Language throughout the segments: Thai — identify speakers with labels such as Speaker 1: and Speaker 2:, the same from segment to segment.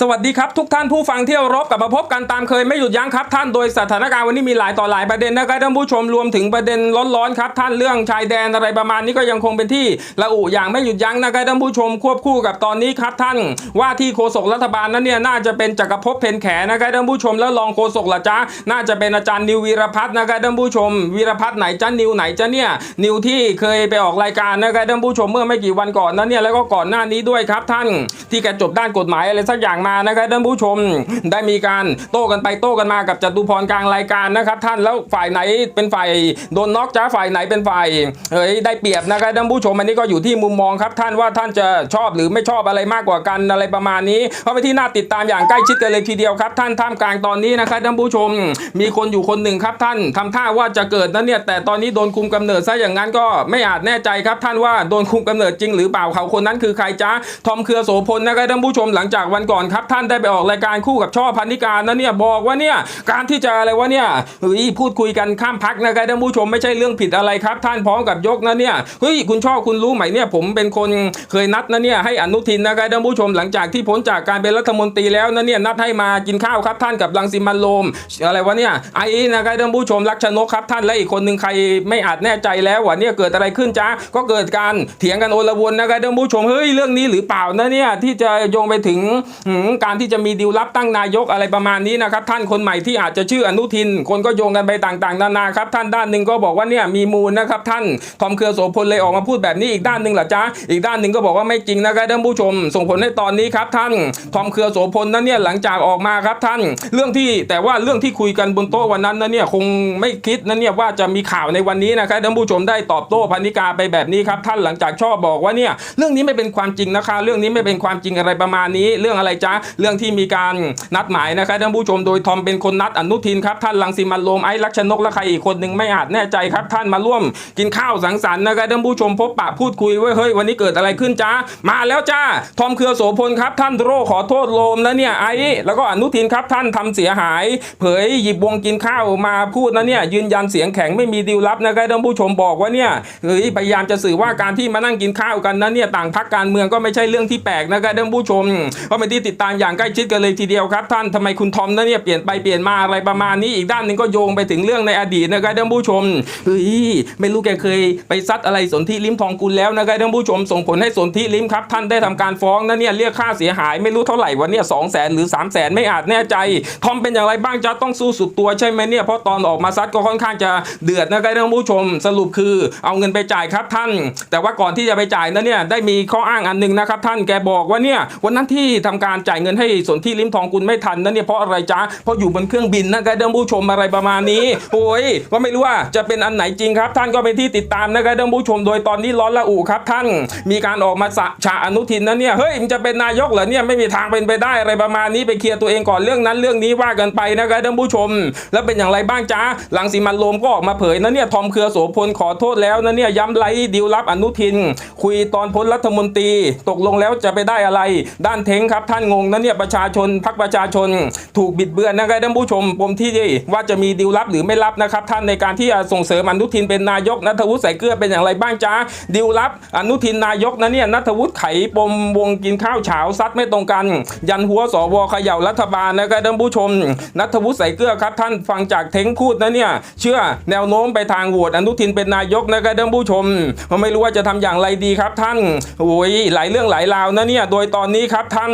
Speaker 1: สวัสดีครับทุกท่านผู้ฟังที่เคารพกลับมาพบกันตามเคยไม่หยุดยั้งครับท่านโดยสถานการณ์วันนี้มีหลายต่อหลายประเด็นนะครับท่านผู้ชมรวมถึงประเด็นร้อนๆครับท่านเรื่องชายแดนอะไรประมาณนี้ก็ยังคงเป็นที่ระอุอย่างไม่หยุดยั้งนะครับท่านผู้ชมควบคู่กับตอนนี้ครับท่านว่าที่โฆษกรัฐบาลนั้นเนี่ยน่าจะเป็นจักรภพเพนแขนะครับท่านผู้ชมแล้วรองโฆษกละจ้าน่าจะเป็นอาจารย์นิววีรพัฒน์นะครับท่านผู้ชมวีรพัฒน์ไหนจ้านิวไหนจ้าเนี่ยนิวที่เคยไปออกรายการนะครับท่านผู้ชมเมื่อไม่กี่วันก่อนนั้นเนี่ยแล้วก็ก่อนหน้านี้ด้วยครับท่านที่แกจบด้านกฎหมายอะไรสักอย่างมานะครับท่านผู้ชมได้มีการโต้กันไปโต้กันมากับจตุพรกลางรายการนะครับ ท่านแล้วฝ่ายไหนเป็นฝ่ายโดนน็อกจ้าฝ่ายไหนเป็นฝ่ายเอ้ยได้เปรียบนะครับท่านผู้ชมอันนี้ก็อยู่ที่มุมมองครับ ท่านว่าท่านจะชอบหรือไม่ชอบอะไรมากกว่ากันอะไรประมาณนี้เพราะไปที่น่าติดตามอย่างใกล้ชิดกันเลยทีเดียวครับ ท่านท่ามกลางตอนนี้นะครับท่านผู้ชม มีคนอยู่คนหนึ่งครับท่านทำท่าว่าจะเกิดนั้นเนี่ยแต่ตอนนี้โดนคุมกำเนิดซะอย่างนั้นก็ไม่อาจแน่ใจครับ ท่านว่าโดนคุมกำเนิดจริงหรือเปล่าเขาคนนั้นคือใครจ้าทอมเครือโสพลนะครับท่านผู้ชมหลังจากวันก่อนครับท่านได้ไปออกรายการคู่กับช่อพันนิการนะเนี่ยบอกว่าเนี่ยการที่จะอะไรวะเนี่ยเฮ้ยพูดคุยกันข้ามพักนะครับท่านผู้ชมไม่ใช่เรื่องผิดอะไรครับ ท่านพร้อมกับยกนะเนี่ยเฮ้ยคุณช่อคุณรู้ไหมเนี่ยผมเป็นคนเคยนัดนะเนี่ยให้อนุทินนะครับท่านผู้ชมหลังจากที่พ้นจากการเป็นรัฐมนตรีแล้วนะเนี่ยนัดให้มากินข้าวครับท่านกับรังสิมันโรมอะไรวะเนี่ยไอ้นะครับท่านผู้ชมรักชนกครับท่านและอีกคนหนึ่งใครไม่อาจแน่ใจแล้วว่าเนี่ยเกิดอะไรขึ้นจ้าก็เกิดการเถียงกันโอละวนนะครับท่านผู้ชมเฮ้ยเรื่องนี้หรือเปล่านะเนี่ยที่จะโยงไปถึงการที่จะมีดีลลับตั้งนายกอะไรประมาณนี้นะครับ ท่านคนใหม่ที่อาจจะชื่ออนุทิน คนก็โยงกันไปต่างๆ นานาครับ ท่านด้านหนึ่งก็บอกว่าเนี่ยมีมูลนะครับ ท่านทอมเครือโสพลเลยออกมาพูดแบบนี้อีกด้านหนึ่งเหรอจ๊ะอีกด้านหนึ่งก็บอกว่าไม่จริงนะครับท่านผู้ชม ส่งผลให้ตอนนี้ครับท่านทอมเครือโสพลนั้นเนี่ยหลังจากออกมาครับท่าน เรื่องที่แต่ว่าเรื่องที่คุยกันบนโต๊ะวันนั้นนะเนี่ยคงไม่คิดนะเนี่ยว่าจะมีข่าวในวันนี้นะครับท่านผู้ชมได้ตอบโต้พันนิกาไปแบบนี้ครับท่านหลังจากชอบบอกว่าเนี่ยเรื่องนี้ไม่เป็นความจริงนะคะ เรื่องนี้ไม่เป็นความจริงอะไรประมาณนี้ เรื่องอะไรจ๊ะเรื่องที่มีการนัดหมายนะครับท่านผู้ชมโดยทอมเป็นคนนัดอนุทินครับท่านลังสิมันโรมไอ้ลักษณกและใครอีกคนหนึ่งไม่อาจแน่ใจครับ ท่านมาร่วมกินข้าวสังสรรค์นะครับท่านผู้ชมพบปะพูดคุยไว้เฮ้ยวันนี้เกิดอะไรขึ้นจ้ามาแล้วจ้าทอมเครือโสพลครับท่านโรขอโทษโรมแล้วเนี่ยไอ้แล้วก็อนุทินครับท่านทำเสียหาย เผยหยิบวงกินข้าวมาพูดนะเนี่ยยืนยันเสียงแข็งไม่มีดีลลับนะครับท่านผู้ชมบอกว่าเนี่ยเฮ้ยพยายามจะสื่อว่าการที่มานั่งกินข้าวกันนั้นเนี่ยต่างพักการเมืองก็ไม่ใช่เรื่องที่แปลกนะครับท่านผู้ชมก็เป็นที่ติดตามอย่างใกล้ชิดกันเลยทีเดียวครับท่านทำไมคุณทอมนั้นเนี่ยเปลี่ยนไปเปลี่ยนมาอะไรประมาณนี้อีกด้านหนึ่งก็โยงไปถึงเรื่องในอดีตนะครับท่านผู้ชมเฮ้ยไม่รู้แกเคยไปซัดอะไรสนธิลิ้มทองกุลแล้วนะครับท่านผู้ชมส่งผลให้สนธิลิ้มครับ ท่านได้ทำการฟ้องนะเนี่ยเรียกค่าเสียหายไม่รู้เท่าไหร่วันเนี่ยสองแสนหรือ3ามแสนไม่อาจแน่ใจ ทอมเป็นอย่างไรบ้างจะต้องสู้สุดตัวใช่ไหมเนี่ยเพราะตอนออกมาซัดก็ค่อนข้างจะเดือดนะครับท่านผู้ชม สรุปคือเอาเงินไปจ่ายครับท่าน แต่ว่าก่อนที่จะไปจ่ายนะเนี่ยได้มีข้ออ้างอันหนึ่งนะครับท่านแกบอกว่าเนี่ยวันนั้นที่ทำการจ่ายเงินให้สนธิลิ้มทองกุลไม่ทันนะเนี่ยเพราะอะไรจ๊ะเพราะอยู่บนเครื่องบินนะครับท่านผู้ชมอะไรประมาณนี้ โอ้ยก็ไม่รู้ว่าจะเป็นอันไหนจริงครับ ท่านก็เป็นที่ติดตามนะครับท่านผู้ชมโดยตอนนี้ร้อนละอุครับ ท่านมีการออกมาสะฉะอนุทินนะเนี่ยเฮ้ยมันจะเป็นนายกเหรอเนี่ยไม่มีทางเป็นไปได้อะไรประมาณนี้ไปเคลียร์ตัวเองก่อนเรื่องนั้นเรื่องนี้ว่ากันไปนะครับท่านผู้ชม แล้วเป็นอย่างไรบ้างจ้าหลังสีมันโรมก็ออกมาเผยนะเนี่ยทอมเครือโสพลขอโทษแล้วนะเนี่ยย้ำไล่ดีลลับอนุทิน คุยตอนพ้นรัฐมนตรี ตกลงแล้วจะไปได้อะไร ด้านเทงครับท่านงงนะเนี่ยประชาชนพักประชาชนถูกบิดเบือนนะครับท่านผู้ชมปมที่ว่าจะมีดีลลับหรือไม่ลับนะครับท่านในการที่จะส่งเสริมอนุทินเป็นนายกนัทวุฒิใส่เกลือเป็นอย่างไรบ้างจ้าดีลลับ อนุทินนายกนะเนี่ยนัทวุฒิไขปมวงกินข้าวเฉาซัดไม่ตรงกัน ยันหัวสวเขย่ารัฐบาลนะครับท่านผู้ชมนัทวุฒิใส่เกลือครับท่านฟังจากเทงพูดนะเนี่ยเชื่อแนวโน้มไปทางโหวตอนุทินเป็นนายกนะครับท่านผู้ชมผมไม่รู้ว่าจะทำอย่างไรดีครับท่านโอ้ยหลายเรื่องหลายราวนะเนี่ยโดยตอนนี้ครับท่าน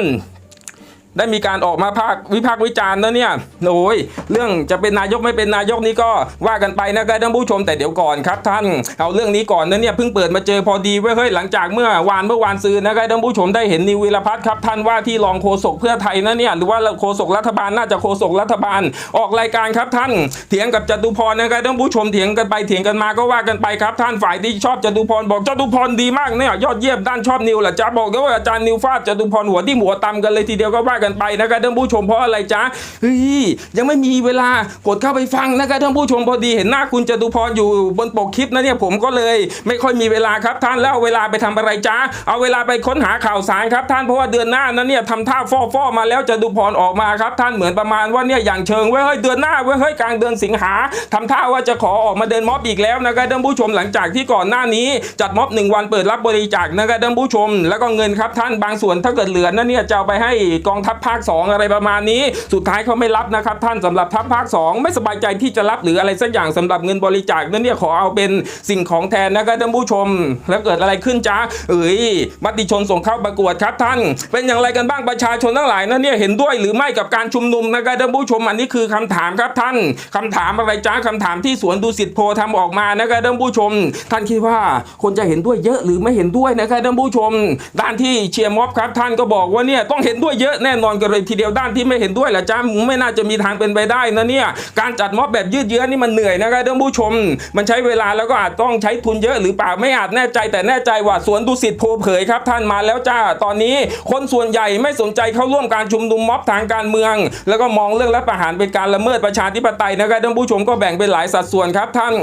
Speaker 1: ได้มีการออกมาภาควิพากษ์วิจารณ์นะเนี่ยโอ้ยเรื่องจะเป็นนายกไม่เป็นนายกนี้ก็ว่ากันไปนะครับท่านผู้ชมแต่เดี๋ยวก่อนครับท่านเอาเรื่องนี้ก่อนนะเนี่ยเพิ่งเปิดมาเจอพอดีเว้ยเฮ้ยหลังจากเมื่อวานเมื่อวานซืนนะครับท่านผู้ชมได้เห็นนิววิรพัฒน์ครับท่านว่าที่รองโฆษกเพื่อไทยนะเนี่ยหรือว่าโฆษกรัฐบาลน่าจะโฆษกรัฐบาลออกรายการครับท่าน เถียงกับจตุพรนะครับท่านผู้ชมเถียงกันไปเถียงกันมาก็ว่ากันไปครับ ท่านฝ่ายที่ชอบจตุพรบอกจตุพรดีมากเนี่ยยอดเยี่ยมด้านชอบนิวแหละจ้าบอกวยว่าอาจารย์นิวฟาดจตุพรหัวที่หัวตำกันเลยทีเดียวก็ว่ากันไปนะครับท่านผู้ชมเพราะอะไรจ๊ะเฮ้ยยังไม่มีเวลากดเข้าไปฟังนะครับท่านผู้ชมพอดีเห็นหน้าคุณจตุพรอยู่บนปกคลิปนะเนี่ยผมก็เลย ไม่ค่อยมีเวลาครับท่านแล้วเอาเวลาไปทำอะไรจ๊ะเอาเวลาไปค้นหาข่าวสารครับท่านเพราะว่าเดือนหน้านั้นเนี่ยทำท่าฟอฟอมาแล้วจตุพรออกมาครับท่านเหมือนประมาณว่าเนี่ยอย่างเชิงเว้ยเฮ้ยเดือนหน้าเว้ยเฮ้ยกลางเดือนสิงหาทำท่าว่าจะขอออกมาเดินม็อบอีกแล้วนะครับท่านผู้ชมหลังจากที่ก่อนหน้านี้จัดม็อบหนึ่งวันเปิดรับบริจาคนะครับท่านผู้ชม แล้วก็เงินครับท่านบางส่วนถ้าเกิดเหลือนั่นเนี่ยจะเอาไปให้กองทัพทัพภาค 2 อะไรประมาณนี้ สุดท้ายเขาไม่รับนะครับ ท่านสำหรับทัพภาค 2 ไม่สบายใจที่จะรับหรืออะไรสักอย่างสำหรับเงินบริจาคนั้นเนี่ยขอเอาเป็นสิ่งของแทนนะครับท่านผู้ชม แล้วเกิดอะไรขึ้นจ้าเอ้ยมติชนส่งเข้าประกวดครับท่าน เป็นอย่างไรกันบ้างประชาชนทั้งหลายนั้นเนี่ยเห็นด้วยหรือไม่กับการชุมนุมนะครับท่านผู้ชมอันนี้คือคำถามครับท่านคำถามอะไรจ้าคำถามที่สวนดุสิตโพธิ์ทำออกมานะครับท่านผู้ชม ท่านคิดว่าคนจะเห็นด้วยเยอะหรือไม่เห็นด้วยนะครับท่านผู้ชม ด้านที่เชียร์ม็อบครับท่านก็บอกว่าเนี่ยต้องเห็นด้วยเยอะแน่นอนกันเลยทีเดียวด้านที่ไม่เห็นด้วยแหละจ้าไม่น่าจะมีทางเป็นไปได้นะเนี่ยการจัดม็อบแบบยืดเยื้อนี่มันเหนื่อยนะครับท่านผู้ชม มันใช้เวลาแล้วก็อาจต้องใช้ทุนเยอะหรือเปล่าไม่อาจแน่ใจ แต่แน่ใจว่าสวนดุสิตโพเผยครับ ท่านมาแล้วจ้าตอนนี้คนส่วนใหญ่ไม่สนใจเข้าร่วมการชุมนุมม็อบทางการเมือง แล้วก็มองเรื่องรัฐประหารเป็นการละเมิดประชาธิปไตยนะครับท่านผู้ชมก็แบ่งเป็นหลายสัดส่วนครับท่าน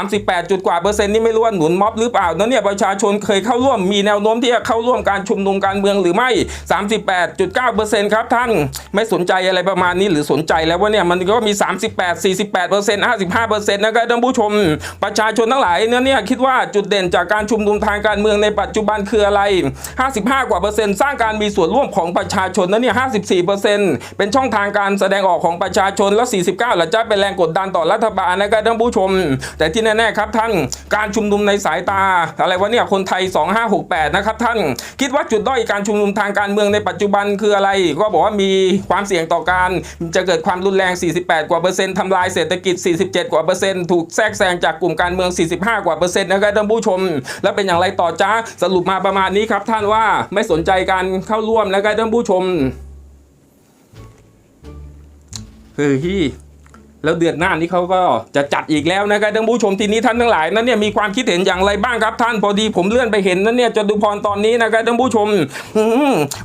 Speaker 1: 38จุดกว่าเปอร์เซ็นต์นี่ไม่รู้ว่าหนุนม็อบหรือเปล่านะเนี่ยประชาชนเคยเข้าร่วมมีแนวโน้มที่จะเข้าร่วมการชุมนุมการเมืองหรือไม่ 38.9เปอร์เครับท่านไม่สนใจอะไรประมาณนี้หรือสนใจแล้วว่าเนี่ยมันก็มี 38 48เปอร์เซ็นต์55เปอร์เซ็นต์นะครับท่านผู้ชม ประชาชนทั้งหลายเนี่ยเนี่ยคิดว่าจุดเด่นจากการชุมนุมทางการเมืองในปัจจุบันคืออะไร 55 กว่าเปอร์เซ็นต์สร้างการมีส่วนร่วมของประชาชนนะเนี่ย54เปอร์เซ็นต์เป็นช่องทางการแสดงออกของประชาชนแล้ว 49หละจะเป็นแรงกดดันต่อรัฐบาลนะครับท่านผู้ชม แต่ที่แน่ๆครับท่านการชุมนุมในสายตา อะไรวะเนี่ยคนไทย 2568 นะครับท่าน คิดว่าจุดด้อยการชุมนุมทางการเมืองในปัจจุบันคืออะไรก็บอกว่ามีความเสี่ยงต่อการจะเกิดความรุนแรง 48 กว่าเปอร์เซ็นต์ทำลายเศรษฐกิจ 47 กว่าเปอร์เซ็นต์ถูกแทรกแซงจากกลุ่มการเมือง 45 กว่าเปอร์เซ็นต์นะครับท่านผู้ชม แล้วเป็นอย่างไรต่อจ้าสรุปมาประมาณนี้ครับ ท่านว่าไม่สนใจการเข้าร่วมนะครับท่านผู้ชมคือที่ แล้วเดือนหน้านี้เขาก็จะจัดอีกแล้วนะครับท่านผู้ชมทีนี้ท่านทั้งหลายนั้นเนี่ยมีความคิดเห็นอย่างไรบ้างครับท่านพอดีผมเลื่อนไปเห็นนั้นเนี่ยจตุพรตอนนี้นะครับท่านผู้ชม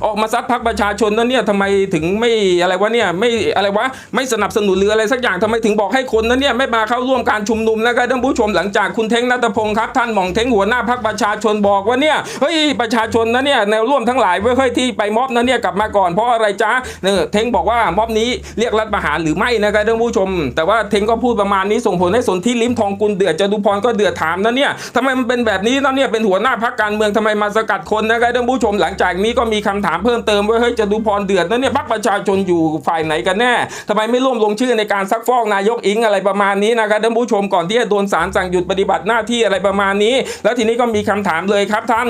Speaker 1: ออกมาซัดพักประชาชนนั้นเนี่ยทำไมถึงไม่อะไรวะเนี่ยไม่อะไรวะไม่สนับสนุนหรืออะไรสักอย่างทำไมถึงบอกให้คนนั้นเนี่ยไม่มาเข้าร่วมการชุมนุมนะครับท่านผู้ชมหลังจากคุณเท้งนัตพงศ์ครับท่านหม่องเท้งหัวหน้าพักประชาชนบอกว่าเนี่ยเฮ้ยประชาชนนะเนี่ยแนวร่วมทั้งหลายเว้ยเฮ้ยที่ไปม็อบนั้นเนี่ยกลับมาก่อนเพราะอะไรจ้าเนี่ยเท้งบอกว่าม็อบนี้เรียกรัฐประหารหรือไม่นะครับท่านผู้ชมแต่ว่าเทงก็พูดประมาณนี้ส่งผลให้สนที่ลิ้มทองกุลเดือดจตุพรก็เดือดถามนะเนี่ยทำไมมันเป็นแบบนี้นะเนี่ยเป็นหัวหน้าพักการเมืองทำไมมาสกัดคนนะครับท่านผู้ชมหลังจากนี้ก็มีคำถามเพิ่มเติมว่าเฮ้ยจตุพรเดือดนะเนี่ยพักประชาชนอยู่ฝ่ายไหนกันแน่ทำไมไม่ร่วมลงชื่อในการซักฟอกนายกอิงอะไรประมาณนี้นะครับท่านผู้ชมก่อนที่จะโดนศาลสั่งหยุดปฏิบัติหน้าที่อะไรประมาณนี้ แล้วทีนี้ก็มีคำถามเลยครับท่าน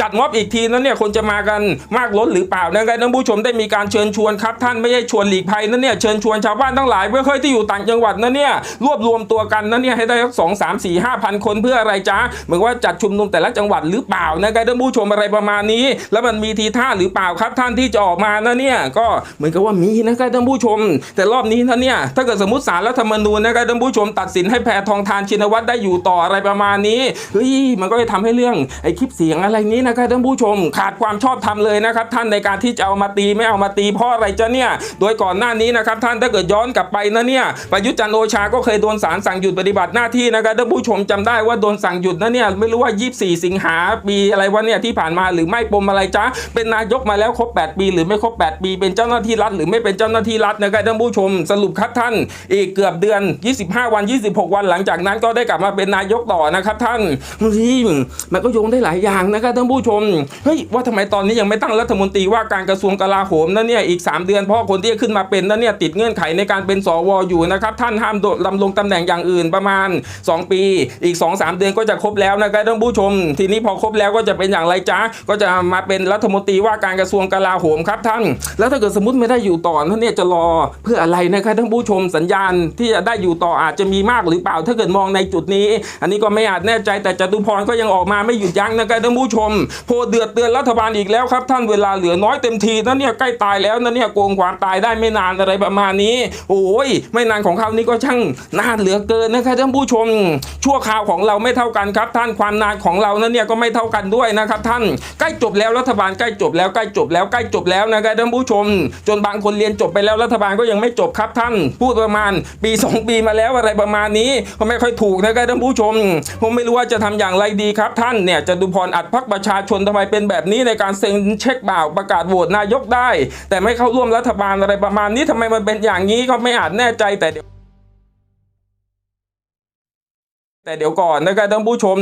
Speaker 1: จัดม็อบอีกทีนั้นเนี่ยคนจะมากันมากล้นหรือเปล่านะครับท่านผู้ชมได้มีการเชิญชวนครับท่านไม่ใช่ชวนหลีกภัยนั่นเนี่ยเชิญชวนชาวบ้านทั้งหลายเพื่อเคยที่อยู่ต่างจังหวัดนั่นเนี่ยรวบรวมตัวกันนั่นเนี่ยให้ได้สักสองสามสี่ห้าพันคนเพื่ออะไรจ้าเหมือนว่าจัดชุมนุมแต่ละจังหวัดหรือเปล่านะครับท่านผู้ชมอะไรประมาณนี้ แล้วมันมีทีท่าหรือเปล่าครับท่านที่จะออกมานะเนี่ยก็เหมือนกับว่ามีนะครับท่านผู้ชม แต่รอบนี้นะเนี่ยถ้าเกิดสมมติศาลรัฐธรรมนูญนะครับท่านผู้ชมตัดสินให้แพทองทานชินวัตรได้อยู่ต่ออะไรประมาณนี้เฮ้ยมันก็จะทำให้เรื่องไอ้คลิปเสียงอะไรนี้นะครับท่านผู้ชม ขาดความชอบธรรมเลยนะครับท่านในการที่จะเอามาตีไม่เอามาตีเพราะอะไรจ้ะเนี่ยโดยก่อนหน้านี้นะครับท่านถ้าเกิดย้อนกลับไปนะเนี่ยประยุทธ์จันโอชาก็เคยโดนศาลสั่งหยุดปฏิบัติหน้าที่นะครับท่านผู้ชมจำได้ว่าโดนสั่งหยุดนะเนี่ยไม่รู้ว่า 24 สิงหาปีอะไรวะเนี่ยที่ผ่านมาหรือไม่ปมอะไรจ้าเป็นนายกมาแล้วครบ 8 ปี หรือไม่ครบ 8 ปี เป็นเจ้าหน้าที่รัฐ หรือไม่เป็นเจ้าหน้าที่รัฐนะครับท่านผู้ชม สรุปครับท่าน อีกเกือบเดือน 25 วัน 26 วันหลังจากนั้นก็ได้กลับมาเป็นนายกต่อนะครับท่านเฮ้ยมันก็โยงได้หลายอย่างนะครับท่านผู้ชมเฮ้ยว่าทำไมตอนนี้ยังไม่ตั้งรัฐมนตรีว่าการกระทรวงกลาโหมนั่นเนี่ยอีก 3 เดือนเพราะคนที่จะขึ้นมาเป็นนั่นเนี่ยติดเงื่อนไขในการเป็นสวอยู่นะะครับท่านห้ามดลำลงตำแหน่งอย่างอื่นประมาณ 2 ปี อีก 2 3 เดือนก็จะครบแล้วนะครับท่านผู้ชม ทีนี้พอครบแล้วก็จะเป็นอย่างไรจ้าก็จะมาเป็นรัฐมนตรีว่าการกระทรวงกลาโหมครับท่าน แล้วถ้าเกิดสมมติไม่ได้อยู่ต่อท่านเนี่ยจะรอเพื่ออะไรนะครับท่านผู้ชมสัญญาณที่จะได้อยู่ต่ออาจจะมีมากหรือเปล่า ถ้าเกิดมองในจุดนี้ อันนี้ก็ไม่อาจแน่ใจแต่จตุพรก็ยังออกมาไม่หยุดยั้งนะครับท่านผู้ชม โพเดือดเตือนรัฐบาลอีกแล้วครับ ท่านเวลาเหลือน้อยเต็มทีนั่นเนี่ยใกล้ตายแล้วนั่นเนี่ยโกงความตายได้ไม่นานอะไรประมาณนี้ โอ้ยไม่นานของเขานี่ก็ช่างนานเหลือเกินนะครับท่านผู้ชม ชั่วคราวของเราไม่เท่ากันครับ ท่านความนานของเรานั้นเนี่ยก็ไม่เท่ากันด้วยนะครับ ท่านใกล้จบแล้วรัฐบาลใกล้จบแล้วใกล้จบแล้วใกล้จบแล้วนะครับท่านผู้ชม จนบางคนเรียนจบไปแล้วรัฐบาลก็ยังไม่จบครับท่าน พูดประมาณปี 2 ปีมาแล้วอะไรประมาณนี้ก็ไม่ค่อยถูกนะครับท่านผู้ชม ผมไม่รู้ว่าจะทำอย่างไรดีครับท่านเนี่ยจะดูพรอัดพักประชาชนทำไมเป็นแบบนี้ในการเซ็นเช็คบ่าวประกาศโหวตนายกได้ แต่ไม่เข้าร่วมรัฐบาลอะไรประมาณนี้ทำไมมันเป็นอย่างนี้ก็ไม่อาจแน่ใจแต่ แต่เดี๋ยวก่อนนะครับท่านผู้ชม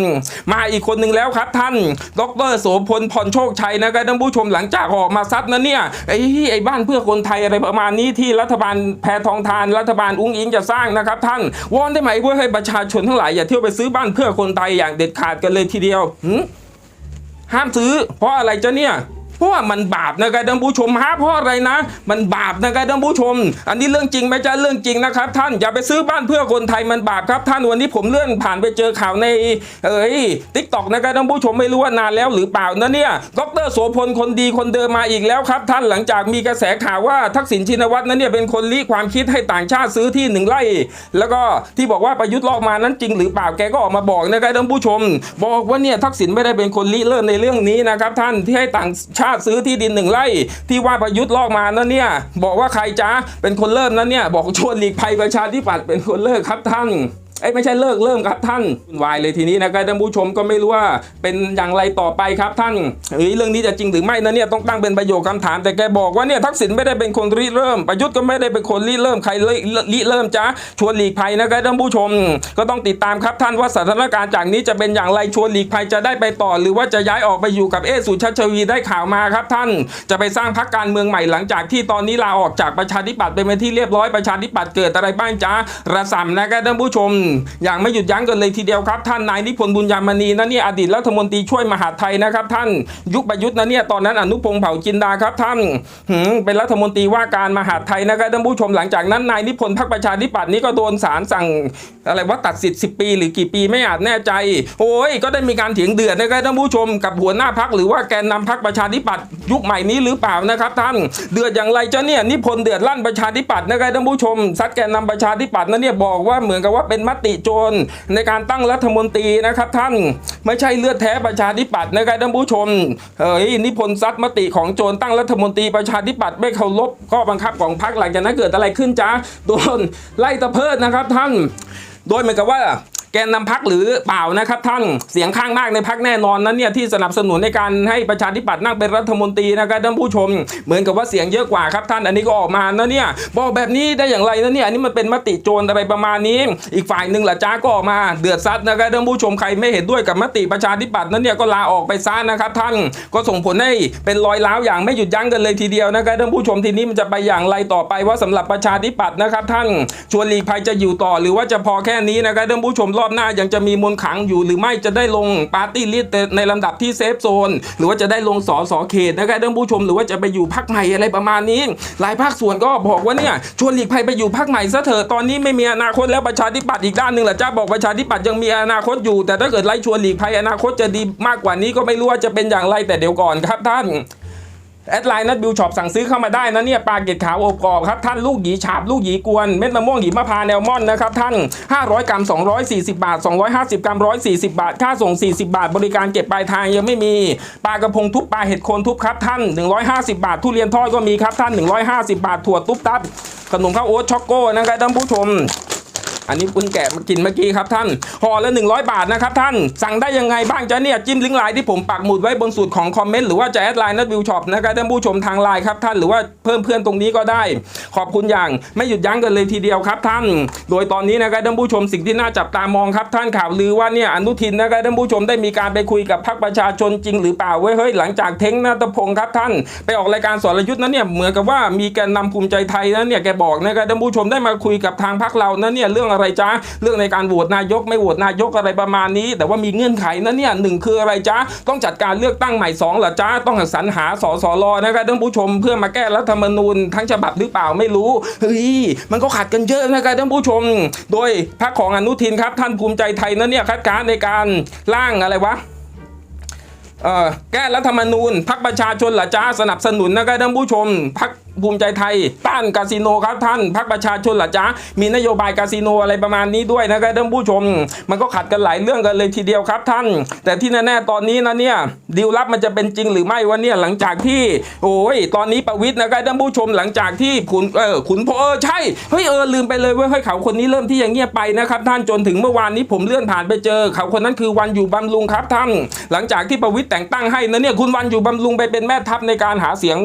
Speaker 1: มาอีกคนหนึ่งแล้วครับท่าน ดรโสพลพรโชคชัยนะครับท่านผู้ชมหลังจากออกมาซัดนะเนี่ยไอ้ไอ้บ้านเพื่อคนไทยอะไรประมาณนี้ที่รัฐบาลแพทองทานรัฐบาลอุ้งอิงจะสร้างนะครับท่านวอนได้ไหมเพื่อให้ประชาชนทั้งหลายอย่าเที่ยวไปซื้อบ้านเพื่อคนไทยอย่างเด็ดขาดกันเลยทีเดียวห้ามซื้อ เพราะอะไรจ๊ะเนี่ย ราะว่ามันบาปนะครับท่านผู้ชมฮะเพราะอะไรนะ มันบาปนะครับท่านผู้ชม อันนี้เรื่องจริงไหมจ๊ะเรื่องจริงนะครับ ท่านอย่าไปซื้อบ้านเพื่อคนไทยมันบาปครับ ท่านวันนี้ผมเลื่อนผ่านไปเจอข่าวในเอ้ยทิกตอกนะครับท่านผู้ชมไม่รู้ว่านานแล้วหรือเปล่านะเนี่ยดรโสพลคนดีคนเดิมมาอีกแล้วครับ ท่านหลังจากมีกระแสข่าวว่าทักษิณชินวัตรนั้นเนี่ยเป็นคนลี้ความคิดให้ต่างชาติซื้อที่หนึ่งไร่ แล้วก็ที่บอกว่าประยุทธ์ลอกมานั้นจริงหรือเปล่าแกก็ออกมาบอกนะครับท่านผู้ชม บอกว่าเนี่ยทักษิณไม่ได้เป็นคนริเริ่มในเรื่องนี้นะครับท่านที่ให้ต่างชาติซื้อที่ดินหนึ่งไร่ที่ว่าประยุทธ์ลอกมานั่นเนี่ยบอกว่าใครจ้าเป็นคนเริ่มนั้นเนี่ยบอกชวนหลีกภัยประชาธิปัตย์เป็นคนเลิกครับท่าน เอ้ไม่ใช่เลิกเริ่มครับท่านวายเลยทีนี้นะครับท่านผู้ชมก็ไม่รู้ว่าเป็นอย่างไรต่อไปครับท่านเฮ้ยเรื่องนี้จะจริงหรือไม่นะเนี่ยต้องตั้งเป็นประโยคคำถาม แต่แกบอกว่าเนี่ยทักษิณไม่ได้เป็นคนริเริ่ม ประยุทธ์ก็ไม่ได้เป็นคนริเริ่มใครริริเริ่มจ้าชวนหลีกภัยนะครับท่านผู้ชม ก็ต้องติดตามครับท่านว่าสถานการณ์จากนี้จะเป็นอย่างไรชวนหลีกภัยจะได้ไปต่อ หรือว่าจะย้ายออกไปอยู่กับเอสุชัชวีได้ข่าวมาครับท่าน จะไปสร้างพรรคการเมืองใหม่หลังจากที่ตอนนี้ลาออกจากประชาธิปัตย์ไปเป็นที่เรียบร้อยประชาธิปัตย์เกิดอะไรบ้างจ้าระสำนะครับท่านผู้ชมอย่างไม่หยุดยั้งกันเลยทีเดียวครับ ท่านนายนิพนธ์บุญยามณีนั่นเนี่ยอดีตรัฐมนตรีช่วยมหาดไทยนะครับท่านยุคประยุทธ์นะเนี่ยตอนนั้นอนุพงศ์เผ่าจินดาครับท่านเป็นรัฐมนตรีว่าการมหาดไทยนะครับท่านผู้ชมหลังจากนั้นนายนิพนธ์พรรคประชาธิปัตย์นี่ก็โดนศาลสั่งอะไรว่าตัดสิทธิ์10 ปี หรือกี่ปีไม่อาจแน่ใจ โอ้ยก็ได้มีการเถียงเดือดนะครับท่านผู้ชมกับหัวหน้าพักหรือว่าแกนนำพักประชาธิปัตย์ยุคใหม่นี้หรือเปล่านะครับท่านเดือดอย่างไรเจ้าเนี่ยนิพนธ์เดือดลั่นประชาธิปัตย์นะครับท่านผู้ชมซัดแกนนำประชาธิปัตย์นั่นเนี่ยบอกว่าเหมือนกับว่าเป็นมติโจรในการตั้งรัฐมนตรีนะครับท่านไม่ใช่เลือดแท้ประชาธิปัตย์นะครับท่านผู้ชมเอ้ยนิพนธ์ซัดมติของโจรตั้งรัฐมนตรีประชาธิปัตย์ไม่เคารพข้อบังคับของพรรคหลังจากนั้นเกิดอะไรขึ้นจ้าโดนไล่ตะเพิดนะครับท่านโดยเหมือนกับว่า แกนนำพักหรือเปล่านะครับท่านเสียงข้างมากในพักแน่นอนนั้นเนี่ยที่สนับสนุนในการให้ประชาธิปัตย์นั่งเป็นรัฐมนตรีนะครับท่านผู้ชม เหมือนกับว่าเสียงเยอะกว่าครับท่านอันนี้ก็ออกมานะเนี่ยบอกแบบนี้ได้อย่างไรนะเนี่ยอันนี้มันเป็นมติโจรอะไรประมาณนี้ อีกฝ่ายหนึ่งหล่ะจ้าก็ออกมาเดือดซัดนะครับท่านผู้ชมใครไม่เห็นด้วยกับมติประชาธิปัตย์นั้นเนี่ยก็ลาออกไปซะนะครับท่านก็ส่งผลให้เป็นรอยร้าวอย่างไม่หยุดยั้งกันเลยทีเดียวนะครับท่านผู้ชมทีนี้มันจะไปอย่างไรต่อไปว่าสำหรับประชาธิปัตย์นะครับท่านชวนหลีกภัยจะอยู่ต่อหรือว่าจะพอแค่นี้นะครับท่านผู้ชมรอบหน้ายังจะมีมนต์ขลังอยู่หรือไม่จะได้ลงปาร์ตี้ลิสต์ในลำดับที่เซฟโซน หรือว่าจะได้ลงสอสอเขตนะครับท่านผู้ชมหรือว่าจะไปอยู่พักใหม่อะไรประมาณนี้ หลายภาคส่วนก็บอกว่าเนี่ยชวนหลีกภัยไปอยู่พักใหม่ซะเถอะตอนนี้ไม่มีอนาคตแล้วประชาธิปัตย์อีกด้านหนึ่งแหละจ้าบอกประชาธิปัตย์ยังมีอนาคตอยู่ แต่ถ้าเกิดไล่ชวนหลีกภัยอนาคตจะดีมากกว่านี้ก็ไม่รู้ว่าจะเป็นอย่างไรแต่เดี๋ยวก่อนครับท่าน แอดไลน์นัดบิวช็อปสั่งซื้อเข้ามาได้นะเนี่ยปลาเกตขาวอบกรอบครับท่านลูกหยีฉาบลูกหยีกวนเม็ดมะม่วงหยีมะพร้าวแนวม่อนนะครับท่าน 500 กรัม 240 บาท 250 กรัม 140 บาท ค่าส่ง 40 บาท บริการเก็บปลายทางยังไม่มีปลากระพงทุบปลาเห็ดโคนทุบครับท่าน 150 บาท ทุเรียนทอดก็มีครับท่าน 150 บาทถั่วตุ๊บตับขนมข้าวโอ๊ตช็อกโก้นะครับท่านผู้ชม อันนี้เพิ่งแกะมากินเมื่อกี้ครับท่านห่อละ 100 บาทนะครับท่าน สั่งได้ยังไงบ้างจ๊ะเนี่ยจิ้มลิงก์ไลน์ที่ผมปักหมุดไว้บนสุดของคอมเมนต์หรือว่าจะแอดไลน์นัดวิวช็อปนะครับท่านผู้ชมทางไลน์ครับท่านหรือว่าเพิ่มเพื่อนตรงนี้ก็ได้ ขอบคุณอย่างไม่หยุดยั้งกันเลยทีเดียวครับท่าน โดยตอนนี้นะครับท่านผู้ชมสิ่งที่น่าจับตามองครับท่านข่าวลือว่าเนี่ยอนุทินนะครับท่านผู้ชมได้มีการไปคุยกับพรรคประชาชนจริงหรือเปล่าเว้ยเฮ้ยหลังจากเท้งนาตพงศ์ครับท่าน ไปออกรายการสรยุทธ์นั้นเนี่ยเหมือนกับว่ามีแกนนำภูมิใจไทยนั้นเนี่ยแกบอกนะครับท่านผู้ชมได้มาคุยกับทางพรรคเรานั้นเนี่ยเรื่องอะไรจ้าเรื่องในการโหวตนายกไม่โหวตนายกอะไรประมาณนี้ แต่ว่ามีเงื่อนไขนั้นเนี่ยหนึ่งคืออะไรจ้าต้องจัดการเลือกตั้งใหม่สองเหรอจ้าต้องสรรหาสสรนะครับท่านผู้ชมเพื่อมาแก้รัฐธรรมนูญทั้งฉบับหรือเปล่าไม่รู้เฮ้ยมันก็ขัดกันเยอะนะครับท่านผู้ชม โดยพรรคของอนุทินครับ ท่านภูมิใจไทยนั้นเนี่ยคัดค้านในการร่างอะไรวะแก้รัฐธรรมนูญพักประชาชนหรอจ้าสนับสนุนนะครับท่านผู้ชมพัก ภูมิใจไทยต้านคาสิโนครับท่านพักประชาชนหรอจ้ามีนโยบายคาสิโนอะไรประมาณนี้ด้วยนะครับท่านผู้ชม มันก็ขัดกันหลายเรื่องกันเลยทีเดียวครับท่าน แต่ที่แน่ๆตอนนี้นะเนี่ยดีลลับมันจะเป็นจริงหรือไม่วะเนี่ยหลังจากที่ โอ้ยตอนนี้ประวิทย์นะครับท่านผู้ชมหลังจากที่ขุนเออขุนพลเออใช่เฮ้ยเออลืมไปเลยว้ยเฮ้ยเขาคนนี้เริ่มที่จะเงียบไปนะครับท่านจนถึงเมื่อวานนี้ผมเลื่อนผ่านไปเจอ เขาคนนั้นคือวันอยู่บำรุงครับท่าน หลังจากที่ประวิทย์แต่งตั้งให้นะเนี่ยคุณวันอยู่บำรุงไปเป็นแม่ทัพในการหาเสียง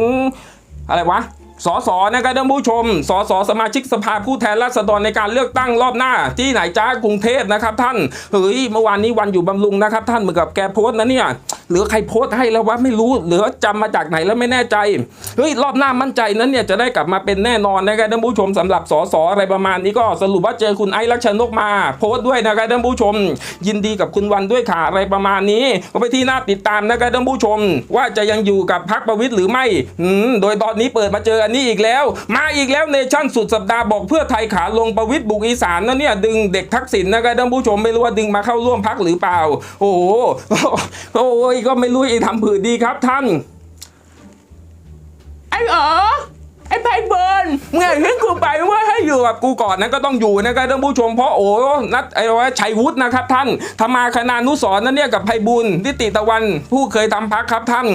Speaker 1: อะไรวะ สสนะครับท่านผู้ชม สสสมาชิกสภาผู้แทนราษฎรในการเลือกตั้งรอบหน้า ที่ไหนจ้ากรุงเทพนะครับท่าน เฮ้ยเมื่อวานนี้วันอยู่บำรุงนะครับท่านเหมือนกับแกโพสต์นะเนี่ย หรือใครโพสต์ให้แล้ววะไม่รู้หรือจำมาจากไหนแล้วไม่แน่ใจเฮ้ยรอบหน้ามั่นใจนั้นเนี่ยจะได้กลับมาเป็นแน่นอนนะครับท่านผู้ชมสำหรับสสอะไรประมาณนี้ก็สรุปว่าเจอคุณไอ้ลักษณกมา โพสต์ด้วยนะครับท่านผู้ชม ยินดีกับคุณวันด้วยค่ะอะไรประมาณนี้ก็ไปที่หน่าติดตามนะครับท่านผู้ชม ว่าจะยังอยู่กับพรรคประวิตยหรือไม่อืมโดยตอนนี้เปิดมาเจออันนี้อีกแล้ว มาอีกแล้วเนชั่นสุดสัปดาห์บอกเพื่อไทยขาลงประวิตยบุกอีสานนะเนี่ยดึงเด็กทักษิณนะครับท่านผู้ชมไม่รู้ว่าดึงมาเข้าร่วมพักหรือเปล่า โอ้โหโอ้ยก็ไม่รู้อีทำผืนดีครับท่าน ไอ้เออไอ้ไพเบิร์นเมื่อให้กูไปว่าให้อยู่กับกูก่อนนะก็ต้องอยู่นะครับท่านผู้ชมเพราะโอ้นัดไอ้ว่าชัยวุฒินะครับท่านธรรมาคณานุสรณ์นั่นเนี่ยกับไพบุญทิติตะวันผู้เคยทำพักครับท่าน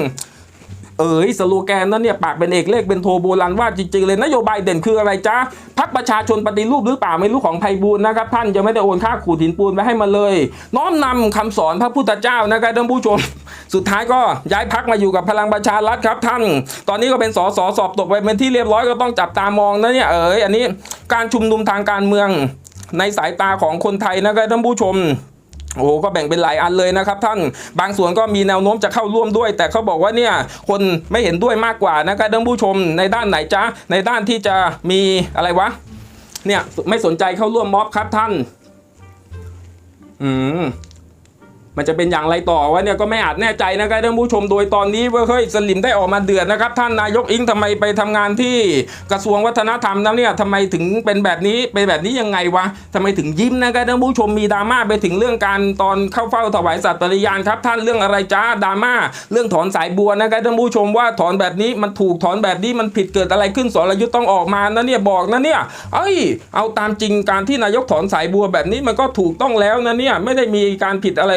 Speaker 1: เอ๋ยสโลแกนนั้นเนี่ยปากเป็นเอกเลขเป็นโทโบราณว่าจริงๆเลยนโยบายเด่นคืออะไรจ๊ะพักประชาชนปฏิรูปหรือเปล่าไม่รู้ของไพบูลย์นะครับ ท่านจะไม่ได้โอนค่าขูดหินปูนไปให้มาเลย น้อมนำคำสอนพระพุทธเจ้านะครับท่านผู้ชม สุดท้ายก็ย้ายพักมาอยู่กับพลังประชารัฐครับท่าน ตอนนี้ก็เป็นสสสอบตกไปเป็นที่เรียบร้อยก็ต้องจับตามองนะเนี่ยเอ๋ยอันนี้การชุมนุมทางการเมืองในสายตาของคนไทยนะครับท่านผู้ชม โอ้ก็แบ่งเป็นหลายอันเลยนะครับท่านบางส่วนก็มีแนวโน้มจะเข้าร่วมด้วย แต่เขาบอกว่าเนี่ยคนไม่เห็นด้วยมากกว่านะครับท่านผู้ชมในด้านไหนจ๊ะในด้านที่จะมีอะไรวะเนี่ยไม่สนใจเข้าร่วมม็อบครับท่าน อืม มันจะเป็นอย่างไรต่อวะเนี่ยก็ไม่อาจแน่ใจนะครับท่านผู้ชมโดยตอนนี้ว่าเฮ้ยสลิมได้ออกมาเดือดนะครับ ท่านนายกอิงทำไมไปทำงานที่กระทรวงวัฒนธรรมนะเนี่ยทำไมถึงเป็นแบบนี้เป็นแบบนี้ยังไงวะทำไมถึงยิ้มนะครับท่านผู้ชมมีดราม่าไปถึงเรื่องการตอนเข้าเฝ้าถวายสัตย์ปริญาณครับท่านเรื่องอะไรจ้าดราม่าเรื่องถอนสายบัวนะครับท่านผู้ชมว่าถอนแบบนี้มันถูกถอนแบบนี้มันผิดเกิดอะไรขึ้นสรยุทธ์ต้องออกมานะเนี่ยบอกนะเนี่ยเอ้ย เอาตามจริงการที่นายกถอนสายบัวแบบนี้มันก็ถูกต้องแล้วนะเนี่ยไม่ได้มีการผิดอะไร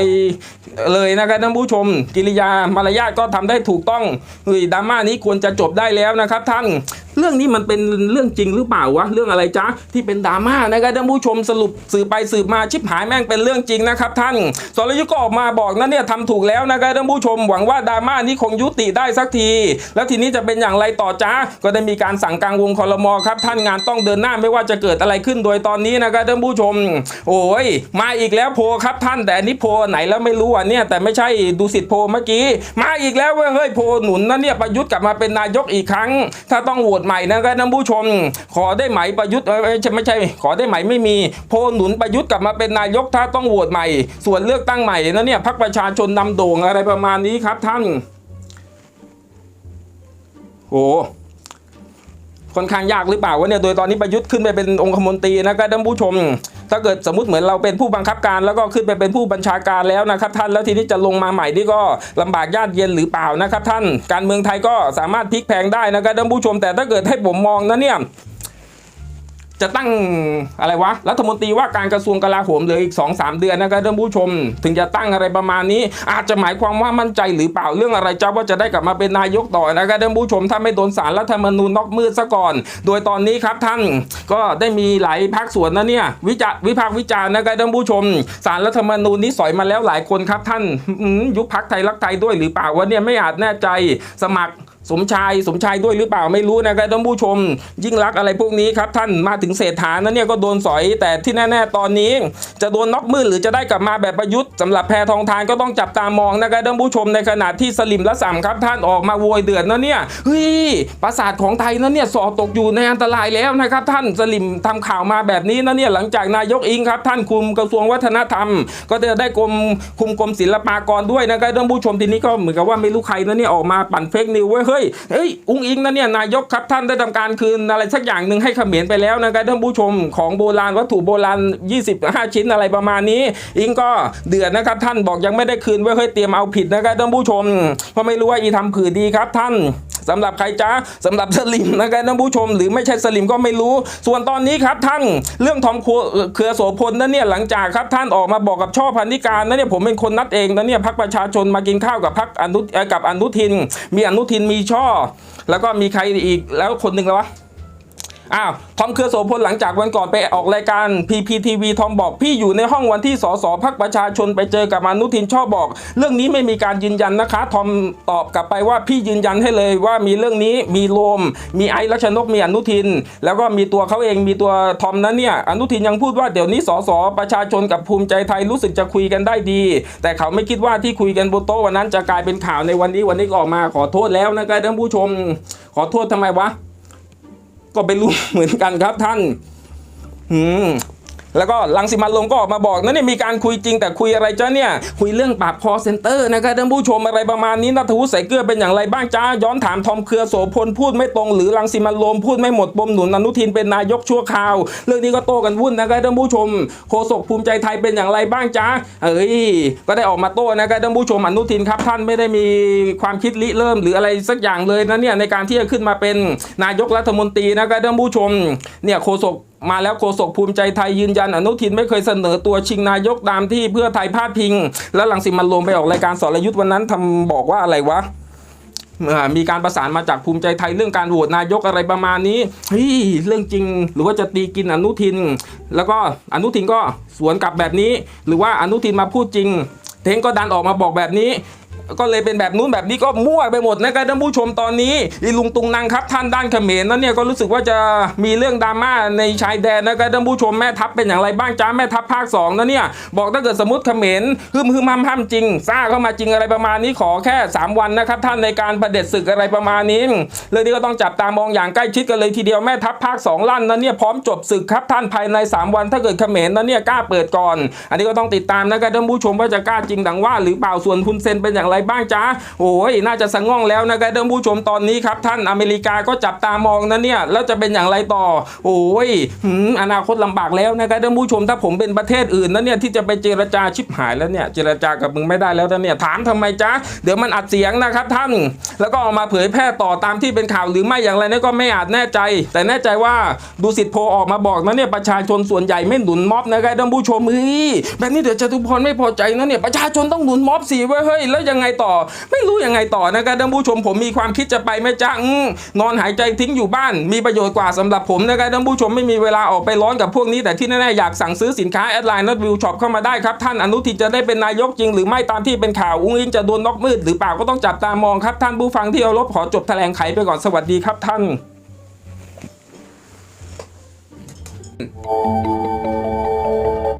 Speaker 1: เลยนะครับท่านผู้ชม กิริยามารยาทก็ทำได้ถูกต้องเฮ้ยดราม่านี้ควรจะจบได้แล้วนะครับ ท่านเรื่องนี้มันเป็นเรื่องจริงหรือเปล่าวะเรื่องอะไรจ๊ะที่เป็นดราม่านะครับท่านผู้ชมสรุปสืบไปสืบมาชิบหายแม่งเป็นเรื่องจริงนะครับ ท่านสรยุทธ์ก็ออกมาบอกนะเนี่ยทำถูกแล้วนะครับท่านผู้ชม หวังว่าดราม่านี้คงยุติได้สักที แล้วทีนี้จะเป็นอย่างไรต่อจ้าก็ได้มีการสั่งกลางวงคอรมอครับท่านงานต้องเดินหน้าไม่ว่าจะเกิดอะไรขึ้นโดยตอนนี้นะครับท่านผู้ชม โอ้ยมาอีกแล้วโพลครับท่านแต่อันนี้โพลไหนแล้วไม่รู้อะเนี่ยแต่ไม่ใช่ดูสิทธิ์โพลเมื่อกี้ มาอีกแล้วเว้ยเฮ้ยโพลหนุนนะเนี่ยประยุทธ์กลับมาเป็นนายกอีกครั้ง ถ้าต้องโหวตใหม่นะครับท่านผู้ชม ขอได้ไหมประยุทธ์ไม่ใช่ไม่ใช่ ขอได้ไหมไม่มี โพลหนุนประยุทธ์กลับมาเป็นนายกถ้าต้องโหวตใหม่ ส่วนเลือกตั้งใหม่นะเนี่ยพรรคประชาชนนำโด่งอะไรประมาณนี้ครับท่านโอ้ค่อนข้างยากหรือเปล่าวะเนี่ย โดยตอนนี้ประยุทธ์ขึ้นไปเป็นองคมนตรีนะครับท่านผู้ชม ถ้าเกิดสมมติเหมือนเราเป็นผู้บังคับการแล้วก็ขึ้นไปเป็นผู้บัญชาการแล้วนะครับท่านแล้วทีนี้จะลงมาใหม่นี่ก็ลำบากญาติเย็นหรือเปล่านะครับท่านการเมืองไทยก็สามารถพลิกแพงได้นะครับท่านผู้ชมแต่ถ้าเกิดให้ผมมองนะเนี่ย จะตั้งอะไรวะรัฐมนตรีว่าการกระทรวงกลาโหมเหลืออีก2อสเดือนนะครับท่านผู้ชม ถึงจะตั้งอะไรประมาณนี้ อาจจะหมายความว่ามั่นใจหรือเปล่าเรื่องอะไรจ้าว่าจะได้กลับมาเป็นนายกต่อนะครับท่านผู้ชมถ้าไม่โดนสารรัฐธรรมนูญนอกมืดซะก่อน โดยตอนนี้ครับท่านก็ได้มีหลายภาคส่วนนะเนี่ยวิจารวิพากษ์วิจารณ์นะครับท่านผู้ชม สารรัฐธรรมนูญนี้สอยมาแล้วหลายคนครับท่านยุบพักไทยรักไทยด้วยหรือเปล่าวะเนี่ยไม่อาจแน่ใจสมัคร สมชายสมชายด้วยหรือเปล่าไม่รู้นะครับท่านผู้ชม ยิ่งรักอะไรพวกนี้ครับท่านมาถึงเศรษฐานะเนี่ยก็โดนสอยแต่ที่แน่ๆตอนนี้ จะโดนน็อกมืดหรือจะได้กลับมาแบบประยุทธ์สำหรับแพทองทานก็ต้องจับตามองนะครับท่านผู้ชมในขณะที่สลิมและสัมครับท่านออกมาโวยเดือดนะเนี่ยเฮ้ยประสาทของไทยนะเนี่ยสอตกอยู่ในอันตรายแล้วนะครับท่านสลิมทำข่าวมาแบบนี้นะเนี่ยหลังจากนายกอิงครับท่านคุมกระทรวงวัฒนธรรม ก็จะได้กรมคุมกรมศิลปากรด้วยนะครับท่านผู้ชมทีนี้ก็เหมือนกับว่าไม่รู้ใครนะเนี่ยออกมาปั่นเฟกนิวไว้ยเฮ้ยเฮ้ยอุ้งอิงนะเนี่ยนายกครับท่านได้ทำการคืนอะไรสักอย่างหนึ่งให้เขมรไปแล้วนะครับท่านผู้ชมของโบราณวัตถุโบราณ 25 ชิ้นอะไรประมาณนี้ อิงก็เดือดนะครับท่านบอกยังไม่ได้คืนไว้เฮ้ยเตรียมเอาผิดนะครับท่านผู้ชมเพราะไม่รู้ว่าอีทำผือดีครับท่าน สำหรับใครจ้าสำหรับสลิมนะครับท่านผู้ชม หรือไม่ใช่สลิมก็ไม่รู้ ส่วนตอนนี้ครับท่านเรื่องทอมครัวเครือโสพลนั่นเนี่ยหลังจากครับท่านออกมาบอกกับช่อพันธิการนั่นเนี่ยผมเป็นคนนัดเองนะเนี่ยพักประชาชนมากินข้าวกับพักอนุกับอนุทิน มีอนุทินมีช่อ แล้วก็มีใครอีกแล้วคนหนึ่งแล้ววะ อ้าวทอมเครือโสพลหลังจากวันก่อนไปออกรายการ PPTV ทอมบอก พี่อยู่ในห้องวันที่สสพักประชาชนไปเจอกับอนุทินชอบบอก เรื่องนี้ไม่มีการยืนยันนะคะ ทอมตอบกลับไปว่าพี่ยืนยันให้เลยว่ามีเรื่องนี้มีโลม มีไอ้รัชนกมีอนุทิน แล้วก็มีตัวเขาเองมีตัวทอมนั้นเนี่ยอนุทินยังพูดว่าเดี๋ยวนี้สสประชาชนกับภูมิใจไทยรู้สึกจะคุยกันได้ดี แต่เขาไม่คิดว่าที่คุยกันบนโต๊ะวันนั้นจะกลายเป็นข่าวในวันนี้วันนี้ก็ออกมาขอโทษแล้วนะครับท่านผู้ชม ขอโทษทำไมวะ ก็ไม่รู้เหมือนกันครับท่าน อืม แล้วก็ลังสิมันลงก็ออกมาบอกนั่นเนี่ยมีการคุยจริงแต่คุยอะไรจ้าเนี่ย คุยเรื่องปราบคอเซ็นเตอร์นะครับท่านผู้ชมอะไรประมาณนี้นัทวุฒิใส่เกลือเป็นอย่างไรบ้างจ้าย้อนถามทอมเครือโสพลพูดไม่ตรง หรือลังสิมันลมพูดไม่หมดปมหนุนอนุทินเป็นนายกชั่วคราว เรื่องนี้ก็โต้กันวุ่นนะครับท่านผู้ชมโฆษกภูมิใจไทยเป็นอย่างไรบ้างจ้าเอ้ยก็ได้ออกมาโต้นะครับท่านผู้ชมอนุทินครับ ท่านไม่ได้มีความคิดริเริ่มหรืออะไรสักอย่างเลยนะเนี่ยในการที่จะขึ้นมาเป็นนายกรัฐมนตรีนะครับท่านผู้ชมเนี่ยโฆษก มาแล้วโฆษกภูมิใจไทยยืนยันอนุทินไม่เคยเสนอตัวชิงนายกตามที่เพื่อไทยพาดพิง แล้วหลังสิมันต์ลงไปออกรายการสรยุทธ์วันนั้นทำบอกว่าอะไรวะมีการประสานมาจากภูมิใจไทยเรื่องการโหวตนายกอะไรประมาณนี้เฮ้ยเรื่องจริง หรือว่าจะตีกินอนุทิน แล้วก็อนุทินก็สวนกลับแบบนี้ หรือว่าอนุทินมาพูดจริง เทงก็ดันออกมาบอกแบบนี้ ก็เลยเป็นแบบนู้นแบบนี้ก็มั่วไปหมดนะครับท่านผู้ชมตอนนี้อีลุงตุงนังครับท่านด้านเขมรนั้นเนี่ยก็รู้สึกว่าจะมีเรื่องดราม่าในชายแดนนะครับท่านผู้ชมแม่ทัพเป็นอย่างไรบ้างจ้าแม่ทัพภาคสองนะเนี่ยบอกถ้าเกิดสมมติเขมรฮึมฮึมห้ามห้ามจริงซ่าเข้ามาจริงอะไรประมาณนี้ขอแค่ 3 วันนะครับท่านในการประเด็จศึกอะไรประมาณนี้เรื่องนี้ก็ต้องจับตามองอย่างใกล้ชิดกันเลยทีเดียวแม่ทัพภาคสองลั่นนะเนี่ยพร้อมจบศึกครับท่านภายใน 3 วัน ถ้าเกิดเขมรนั้นเนี่ยกล้าเปิดก่อน อันนี้ก็ต้องติดตามนะครับท่านผู้ชมว่าจะกล้าจริงดังว่า หรือเปล่าส่วนคุณเซนเป็นอย่างไรบ้างจ้าโอ้ยน่าจะสะง่องแล้วนะครับท่านผู้ชมตอนนี้ครับท่านอเมริกาก็จับตามองนะเนี่ยแล้วจะเป็นอย่างไรต่อ โอ้ยอนาคตลำบากแล้วนะครับท่านผู้ชมถ้าผมเป็นประเทศอื่นนะเนี่ยที่จะไปเจรจาชิบหายแล้วเนี่ยเจรจากับมึงไม่ได้แล้วนะเนี่ยถามทำไมจ๊ะเดี๋ยวมันอัดเสียงนะครับท่าน แล้วก็เอามาเผยแพร่ต่อตามที่เป็นข่าวหรือไม่อย่างไรนี่ก็ไม่อาจแน่ใจ แต่แน่ใจว่าดูสิทธิ์โพออกมาบอกนะเนี่ยประชาชนส่วนใหญ่ไม่หนุนม็อบนะครับท่านผู้ชมเฮ้ยแบบนี้เดี๋ยวจตุพรไม่พอใจนะเนี่ยประชาชนต้องหนุนม็อบสิเว้ยเฮ้ยแล้วยังไงต่อ ไม่รู้ยังไงต่อนะครับท่านผู้ชมผมมีความคิดจะไปไหมจ๊ะนอนหายใจทิ้งอยู่บ้าน มีประโยชน์กว่าสำหรับผมนะครับท่านผู้ชมไม่มีเวลาออกไปร้อนกับพวกนี้แต่ที่แน่ๆอยากสั่งซื้อสินค้าแอดไลน์นัดวิวช็อปเข้ามาได้ครับท่านอนุทินจะได้เป็นนายกจริงหรือไม่ตามที่เป็นข่าวอุ้งอิงจะโดนน็อกมืดหรือเปล่าก็ต้องจับตามองครับท่านผู้ฟังที่เคารพขอจบแถลงไขไปก่อนสวัสดีครับท่าน